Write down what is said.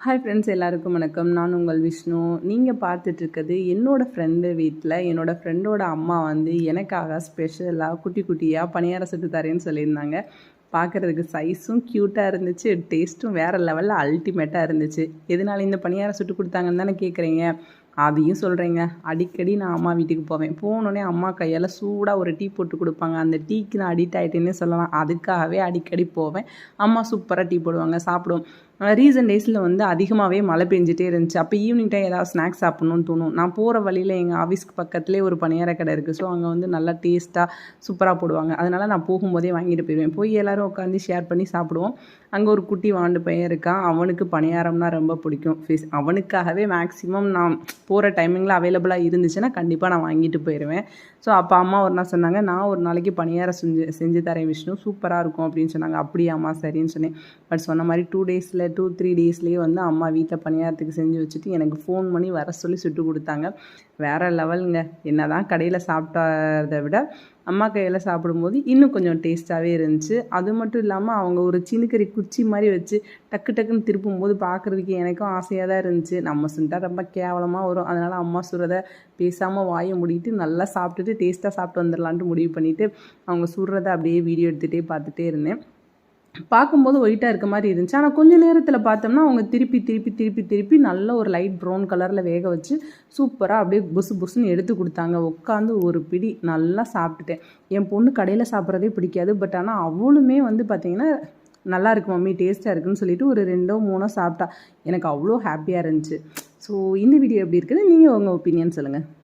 Hi friends எல்லாருக்கும் வணக்கம். நான் உங்கள் விஷ்ணு. நீங்கள் பார்த்துட்ருக்கிறது என்னோடய ஃப்ரெண்டு வீட்டில் என்னோடய ஃப்ரெண்டோட அம்மா வந்து எனக்காக ஸ்பெஷலாக குட்டி குட்டியாக பணியார சுட்டு தரேன்னு சொல்லியிருந்தாங்க. பார்க்குறதுக்கு சைஸும் க்யூட்டாக இருந்துச்சு டேஸ்ட்டும் வேறு லெவலில் அல்டிமேட்டாக இருந்துச்சு. எதனால இந்த பணியாரம் சுட்டு கொடுத்தாங்கன்னு தானே கேட்குறீங்க அதையும் சொல்கிறேங்க அடிக்கடி நான் அம்மா வீட்டுக்கு போவேன். போனோடனே அம்மா கையால் சூடாக ஒரு டீ போட்டு கொடுப்பாங்க. அந்த டீக்கு நான் அடிக்ட் ஆகிட்டேன்னே சொல்லலாம். அதுக்காகவே அடிக்கடி போவேன். அம்மா சூப்பராக டீ போடுவாங்க. சாப்பிடுவோம் ரீசன்ட் டேஸில் வந்து அதிகமாகவே மழை பெஞ்சிட்டே இருந்துச்சு. அப்போ ஈவினிங் டைம் ஏதாவது ஸ்நாக்ஸ் சாப்பிட்ணுன்னு தோணும். நான் போகிற வழியில் எங்கள் ஆஃபீஸ்க்கு பக்கத்துலேயே ஒரு பணியார கடை இருக்குது ஸோ அங்கே வந்து நல்லா டேஸ்ட்டாக சூப்பராக போடுவாங்க. அதனால் நான் போகும்போதே வாங்கிட்டு போயிடுவேன் போய் எல்லோரும் உட்காந்து ஷேர் பண்ணி சாப்பிடுவோம். அங்கே ஒரு குட்டி வாண்டு பையன் இருக்கான். அவனுக்கு பணியாரம்னா ரொம்ப பிடிக்கும். ஃபீஸ் அவனுக்காகவே மேக்ஸிமம் நான் போகிற டைமிங்கில் அவைலபிளாக இருந்துச்சுன்னா கண்டிப்பாக நான் வாங்கிட்டு போயிடுவேன் ஸோ அப்போ அம்மா ஒரு நாள் சொன்னாங்க நான் ஒரு நாளைக்கு பணியாரம் செஞ்சு செஞ்சு தரேன் விஷ்ணு. சூப்பராக இருக்கும் அப்படின்னு சொன்னாங்க. அப்படியாம்மா சரின்னு சொன்னேன். பட் சொன்ன மாதிரி டூ டேஸில் டூ த்ரீ டேஸ்லேயே வந்து அம்மா வீட்டில் பணியாரத்துக்கு செஞ்சு வச்சுட்டு எனக்கு ஃபோன் பண்ணி வர சொல்லி சுட்டு கொடுத்தாங்க. வேறு லெவலுங்க என்ன தான் கடையில் சாப்பிட்டதை விட அம்மா கையில் சாப்பிடும்போது இன்னும் கொஞ்சம் டேஸ்ட்டாகவே இருந்துச்சு. அது மட்டும் இல்லாமல் அவங்க ஒரு சின்னுக்கறி குச்சி மாதிரி வச்சு டக்கு டக்குன்னு திருப்பும் போது பார்க்குறதுக்கு எனக்கும் ஆசையாக தான் இருந்துச்சு. நம்ம சுண்டா ரொம்ப கேவலமாக வரும். அதனால் அம்மா சுடுறத பேசாமல் வாயை முடிக்கிட்டு நல்லா சாப்பிட்டுட்டு டேஸ்ட்டாக சாப்பிட்டு வந்துடலான்ட்டு முடிவு பண்ணிவிட்டு அவங்க சுடுறத அப்படியே வீடியோ எடுத்துகிட்டே பார்த்துட்டே இருந்தேன். பார்க்கும்போது ஒயிட்டாக இருக்க மாதிரி இருந்துச்சு. ஆனால் கொஞ்சம் நேரத்தில் பார்த்தோம்னா அவங்க திருப்பி திருப்பி திருப்பி திருப்பி நல்ல ஒரு லைட் ப்ரௌன் கலரில் வேக வச்சு சூப்பராக அப்படியே புசு புசுன்னு எடுத்து கொடுத்தாங்க. உட்காந்து ஒரு பிடி நல்லா சாப்பிட்டுட்டேன். என் பொண்ணு கடையில் சாப்பிட்றதே பிடிக்காது. பட் ஆனால் அவளுமே வந்து பார்த்திங்கன்னா நல்லா இருக்கு மம்மி டேஸ்ட்டாக இருக்குன்னு சொல்லிட்டு ஒரு ரெண்டோ மூணோ சாப்பிட்டா. எனக்கு அவ்வளோ ஹாப்பியாக இருந்துச்சு. ஸோ இந்த வீடியோ எப்படி இருக்குது நீங்கள் உங்கள் ஒப்பீனியன் சொல்லுங்கள்